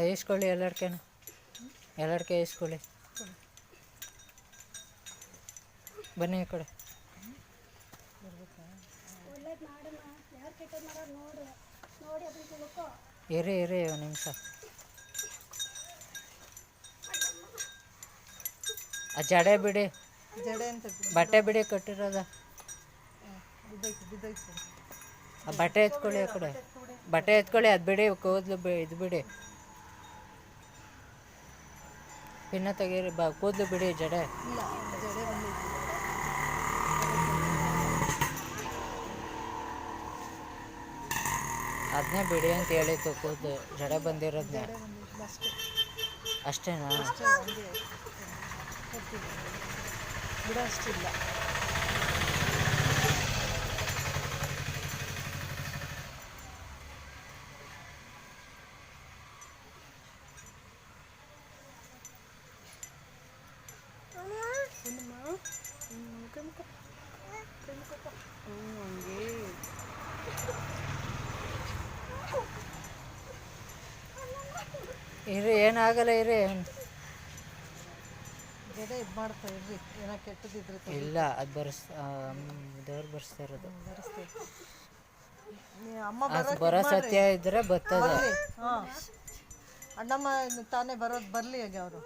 ಅದು ಇಸ್ಕೊಳ್ಳಿ ಎಲ್ಲಡ್ಕೆನ ಎಲ್ಲಡ್ಕೆ ಇಸ್ಕೊಳ್ಳಿ. ಬನ್ನಿ ಈ ಕಡೆ. ಇರಿ ಇರಿ ಒಂದು ನಿಮಿಷ. ಆ ಜಡೆ ಬಿಡಿ. ಬಟ್ಟೆ ಬಿಡಿ ಕಟ್ಟಿರೋದ. ಬಟ್ಟೆ ಎತ್ಕೊಳ್ಳಿ ಆ ಕಡೆ. ಬಟ್ಟೆ ಎತ್ಕೊಳ್ಳಿ ಅದು ಬಿಡಿ ಕೂದಲು ಇದು ಬಿಡಿ. ಪಿನ್ನ ತೆಗೀರಿ ಬಾ ಕೂದಲು ಬಿಡಿ ಜಡೆ. ಅದನ್ನೇ ಬಿಡಿ ಅಂತ ಹೇಳಿತ್ತು ಕೂದಲು ಜಡೆ ಬಂದಿರೋದನ್ನೇ ಜಡೆ ಬಂದೈತೆ ಅಷ್ಟೇ ಅಷ್ಟೇನಾ ಅಷ್ಟೇ ಹಂಗೆ. ಕೊಡ್ತೀವಿ ಬಿಡೋ ಅಷ್ಟಿಲ್ಲ ಹಂಗೆ ಇರಿ ಏನಾಗಲ್ಲ ಇರಿ. ಜಡೆ ಇದು ಮಾಡ್ತಾ ಇರ್ರಿ. ಏನೋ ಕೆಟ್ಟದಿದ್ರೆ ಇಲ್ಲ ಅದು ಬರ್ಸ್ ದೇವ್ರು ಬರ್ಸ್ತಾ ಇರೋದು. ಅಮ್ಮ ಬರೋ ಸತ್ಯ ಇದ್ರೆ ಬರ್ತದ. ಹಾಂ. ಅಣ್ಣಮ್ಮ ತಾನೇ ಬರೋದು ಬರಲಿ ಹೇಗೆ ಅವರು.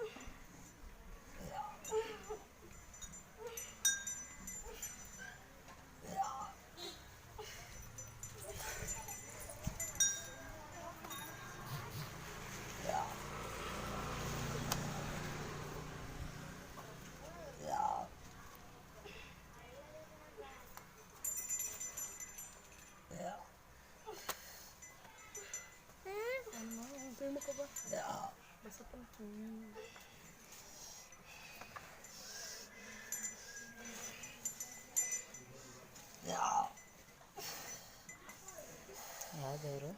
ಯಾವ ದೇವರು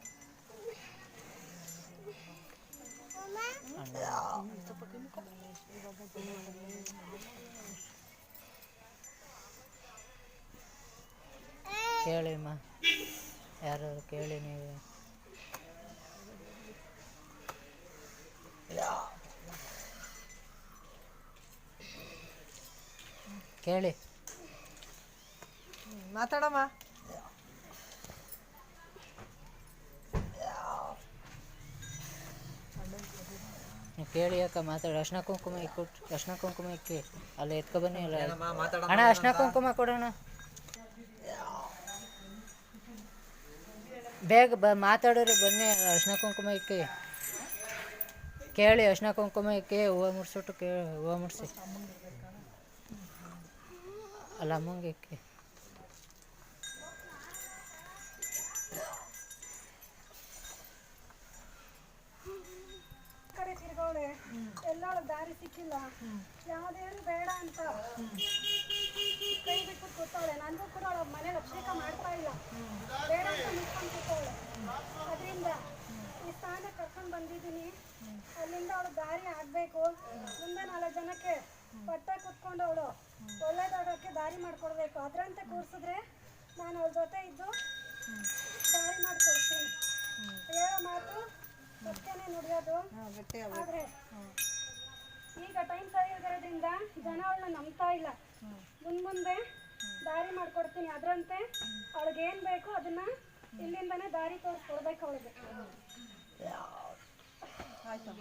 ಕೇಳಿಮ್ಮ ಯಾರು ಕೇಳಿ ನೀವು ಕೇಳಿ. ಮಾತಾಡಮ್ಮ. ಕೇಳಿ ಯಾಕ ಮಾತಾಡಿ. ಅರ್ಶಿನ ಕುಂಕುಮ ಇಕ್ಕೊಟ್ಟು ಅರ್ಶಿನ ಕುಂಕುಮ ಇಕ್ಕಿ. ಅಲ್ಲಿ ಎತ್ಕೊ ಬನ್ನಿ ಅಲ್ಲ ಅಣ್ಣ ಅರ್ಶನ ಕುಂಕುಮ ಕೊಡೋಣ. ಬೇಗ ಬ ಮಾತಾಡೋರಿ ಬನ್ನಿ ಅರ್ಶನ ಕುಂಕುಮ ಇಕ್ಕಿ. ಕೇಳಿ ಅರ್ಶನ ಕುಂಕುಮ ಇಕ್ಕಿ. ಹೂವು ಮುಡ್ಸಿಟ್ಟು ಕೇ ಹೂವು ಮುಡ್ಸಿ. ಅಲ್ಲ ಅಮ್ಮಂಗೆ ಇಕ್ಕಿ ಕಡೆ ತಿರ್ಗವಳೆ ದಾರಿ ಸಿಕ್ಕಿಲ್ಲ. ಯಾವ್ದೇನು ಬೇಡ ಅಂತ. ಕೈ ಬಿಟ್ಟು ಕೂತವಳೆ. ನನಗೂ ಕೂಡ ಅವಳ ಮನೇಲಿ ಅಭಿಷೇಕ ಮಾಡ್ತಾ ಇಲ್ಲ. ಬೇಡ ಅಂತ ಅದರಿಂದ ಈ ಸ್ಥಾನ ಕರ್ಕೊಂಡು ಬಂದಿದ್ದೀನಿ. ಅಲ್ಲಿಂದ ಅವಳು ದಾರಿ ಆಗಬೇಕು. ಮುಂದೆ ನಾಲ್ಕು ಜನಕ್ಕೆ ಪಟ್ಟ ಕುತ್ಕೊಂಡು ಅವಳು ದಾರಿ ಮಾಡ್ಕೊಡ್ಬೇಕು. ಅದರಂತೆ ಕೂರಿಸಿದ್ರೆ ನಾನು ಅವ್ರ ಜೊತೆ ಇದ್ದು ದಾರಿ ಮಾಡ್ಕೊಡ್ತೀನಿ. ಹೇಳೋ ಮಾತು ಸತ್ಯನೇ ನುಡಿಯೋದು. ಆದರೆ ಈಗ ಟೈಮ್ ಸರಿ ಇರೋದ್ರಿಂದ ಜನ ಅವಳನ್ನ ನಂಬ್ತಾ ಇಲ್ಲ. ಮುಂದ್ ಮುಂದೆ ದಾರಿ ಮಾಡ್ಕೊಡ್ತೀನಿ. ಅದರಂತೆ ಅವಳಿಗೆ ಏನ್ ಬೇಕು ಅದನ್ನ ಇಲ್ಲಿಂದನೇ ದಾರಿ ತೋರಿಸ್ಕೊಡ್ಬೇಕು ಅವಳಿಗೆ. ಆಯ್ತು.